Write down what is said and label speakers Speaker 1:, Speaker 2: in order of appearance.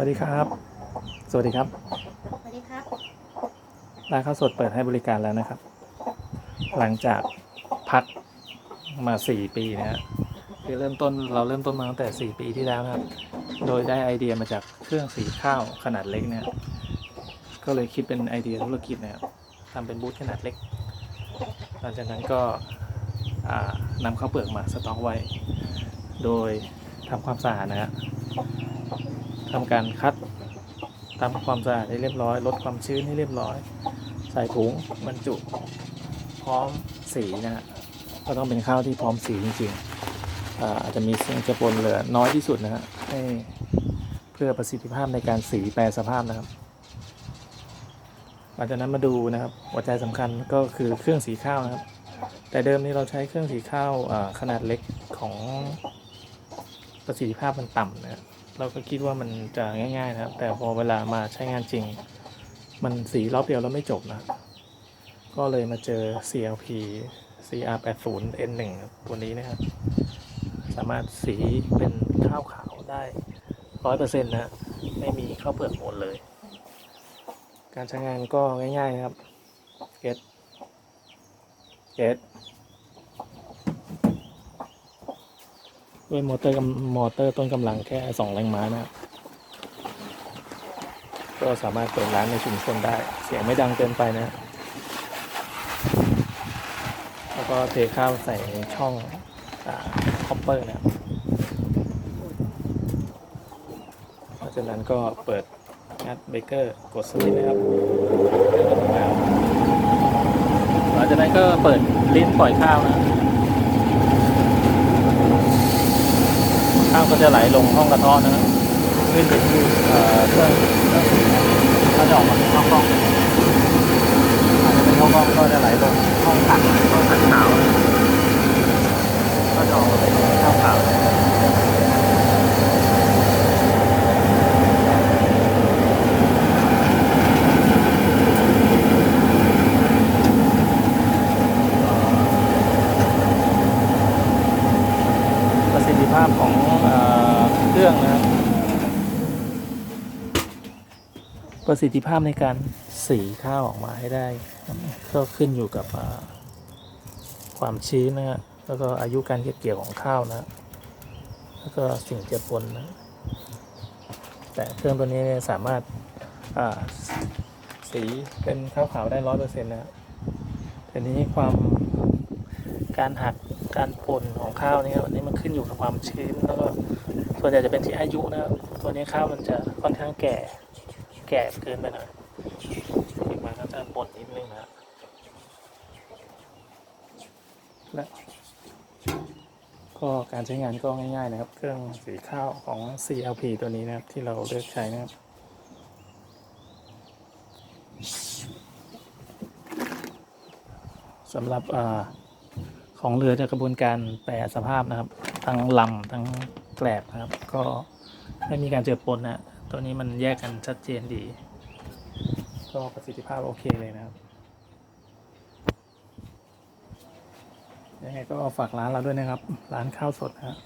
Speaker 1: วัสดีครับ สวัสดีครับ
Speaker 2: สวัสดีครับ
Speaker 1: ร้านข้าวสดเปิดให้บริการแล้วนะครับ หลังจากพักมาสี่ปีนะฮะคือเริ่มต้นเราเริ่มต้นมาตั้งแต่สี่ปีที่แล้วนะครับ โดยได้ไอเดียมาจากเครื่องสีข้าวขนาดเล็กเนี่ย ก็เลยคิดเป็นไอเดียธุรกิจนะครับทำเป็นบูธขนาดเล็ก หลังจากนั้นก็อ่านำข้าวเปลือกมาสต็อกไว้ โดยทำความสะอาดนะฮะ ทำการคัดทำความสะอาดให้เรียบร้อย ลดความชื้นให้เรียบร้อย ใส่ถุงบรรจุ พร้อมสีนะฮะก็ต้องเป็นข้าวที่พร้อมสีจริงๆอาจจะมีสิ่งจะปนเหลือน้อยที่สุดนะฮะให้เพื่อประสิทธิภาพในการสีแปรสภาพนะครับหลังจากนั้นมาดูนะครับหัวใจสำคัญก็คือเครื่องสีข้าวนะครับ แต่เดิมนี้เราใช้เครื่องสีข้าวขนาดเล็กของประสิทธิภาพมันต่ำนะครับ เราก็คิดว่ามันจะง่าย ๆ นะครับ แต่พอเวลามาใช้งานจริง มันสีรอบเดียวแล้วไม่จบนะ ก็เลยมาเจอ CLP CR80 N1 ตัวนี้นะครับ สามารถสีเป็นข้าวขาวได้ร้อยเปอร์เซ็นต์นะฮะไม่มีข้าวเปลือกหมดเลย การใช้งานก็ง่าย ๆ นะครับ เกตเกต ด้วยมอเตอร์มอเตอร์ต้นกำลังแค่2แรงม้านะครับก็สามารถเปิดร้านในชุมชนได้ เสียงไม่ดังเกินไปนะ แล้วก็เทข้าวใส่ช่องคอปเปอร์นะครับหลังจากนั้นก็เปิดงัดเบเกอร์กดสวิตช์นะครับหลังจากนั้นก็เปิดลิ้นปล่อยข้าวนะ ข้าวก็จะไหลลงห้องกระท้อนะครับขึ้นไปที่เอ่อเครื่องเครื่องสีนะถ้าจะออกมาเป็นข้าวกล้องอาจจะเป็นข้องกล้องก็จะไหลลงห้องตักห้องตักขาวก็จะออกมาเป็นข้าวขาวประสิทธิภาพของ เครื่องนะครับประสิทธิภาพในการสีข้าวออกมาให้ได้ ก็ขึ้นอยู่กับความชื้นนะฮะแล้วก็อายุการเก็บเกี่ยวของข้าวนะ แล้วก็สิ่งเจือปนนะ แต่เครื่องตัวนี้สามารถาสีเป็นข้าวขาวได้ร้อยเปอร์เซ็นต์นะทีนี้ความการหัก การปนของข้าวนี่ยวันนี้มันขึ้นอยู่กับความชื้นแล้วก็ส่วนใหญ่จะเป็นที่อายุนะครับตัวนี้ข้าวมันจะค่อนข้างแก่แก่เกินไปหน่อยอีกมันก็จะปนนิดนึงนะและก็การใช้งานก็ง่ายๆนะครับ เครื่องสีข้าวของ CLP ตัวนี้นะครับ ที่เราเลือกใช้นะครับสำหรับอา ของเรือจากกระบวนการแปรสภาพนะครับ ทั้งลำทั้งแกลบนะครับ ก็ไม่มีการเจือปนนะตัวนี้มันแยกกันชัดเจนดี ก็ประสิทธิภาพโอเคเลยนะครับยังไงก็ฝากร้านเราด้วยนะครับ ร้านข้าวสดนะครับ